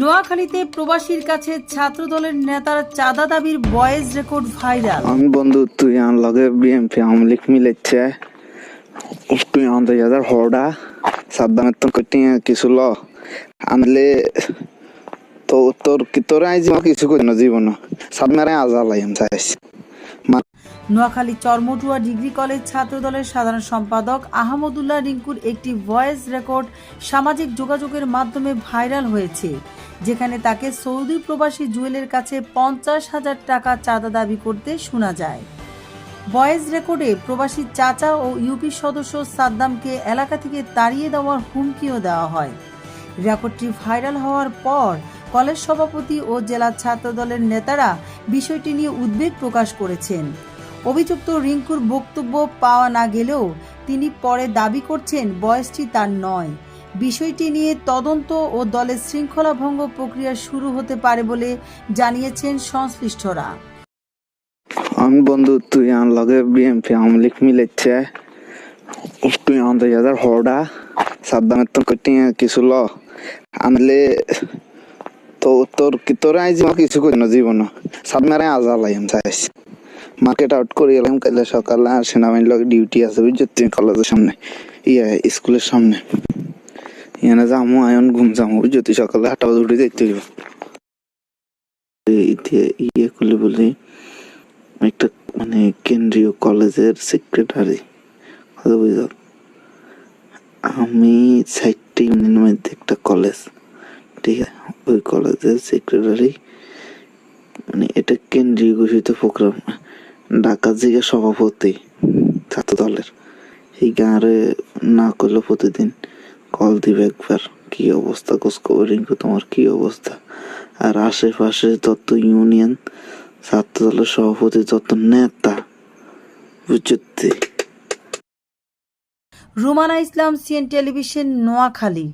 নোয়াখালীতে প্রবাসীর কাছে ছাত্র দলের নেতার চাঁদা দাবির ভয়েস রেকর্ড ভাইরাল। আমি বন্ধু, তুই আন লগে বিএমপি আওয়ামী লীগ মিলেছে। তুই আমাদের যাদের হরডা সাবধানের তো কটি কিছু ল। আনলে তো তোর তোর আইজি কিছু করি না জীবন। সাদমের আজালাই আমি চাইছি নোয়াখালী চরমটুয়া ডিগ্রি কলেজ ছাত্রদলের সাধারণ সম্পাদক আহমদুল্লাহ রিঙ্কুর একটি ভয়েস রেকর্ড সামাজিক যোগাযোগের মাধ্যমে ভাইরাল হয়েছে, যেখানে তাকে সৌদি প্রবাসী জুয়েলের কাছে পঞ্চাশ হাজার টাকা চাঁদা দাবি করতে শোনা যায়। ভয়েস রেকর্ডে প্রবাসী চাচা ও ইউপি সদস্য সাদ্দামকে এলাকা থেকে তাড়িয়ে দেওয়ার হুমকিও দেওয়া হয়। রেকর্ডটি ভাইরাল হওয়ার পর কলেজ সভাপতি ও জেলা ছাত্রদলের নেতারা বিষয়টি নিয়ে উদ্বেগ প্রকাশ করেছেন। অভিযুক্ত রিঙ্কুর বক্তব্য পাওয়া না গেলেও তিনি পরে দাবি করছেন বয়সটি তার নয়। বিষয়টি নিয়ে তদন্ত ও দলের শৃঙ্খলা ভঙ্গ প্রক্রিয়া শুরু হতে পারে বলে জানিয়েছেন সংশ্লিষ্টরা। আমি বন্ধু, তুই আন লগে বিএমপি আওয়ামী লীগ মিলেছে। তুই হাজার হরডা তো কিছু ল। আনলে তো তোর তোর আই জীবন কিছু করি না জীবন? সাদমের আজালাই আমি চাইছি মার্কেট আউট করে এলাম কালে সকালে আর সেনাবাহিনীর লগে ডিউটি আছে বুঝছ তুই কলেজের সামনে ইয়ে স্কুলের সামনে। ইয়ানে যামু, আয়ন ঘুম যামু, বুঝছ, তুই সকালে আটটা বাজে উঠে যাইতে হইব। ইয়ে করলে বলি, একটা মানে কেন্দ্রীয় কলেজের সেক্রেটারি কথা বুঝল আমি সাইডটি ইউনিয়নের মধ্যে একটা কলেজ। ঠিক আছে ওই কলেজের সেক্রেটারি মানে এটা কেন্দ্রীয় ঘোষিত প্রোগ্রাম ঢাকা জিগা সভাপতি ছাত্র দলের এই গাঁরে না করলে প্রতিদিন কল দিবে একবার, কি অবস্থা, খোঁজ খবর তোমার কি অবস্থা? আর আশেপাশে যত ইউনিয়ন ছাত্র দলের সভাপতি যত নেতা, বুঝতে। Rumana Islam C N television Noakhali.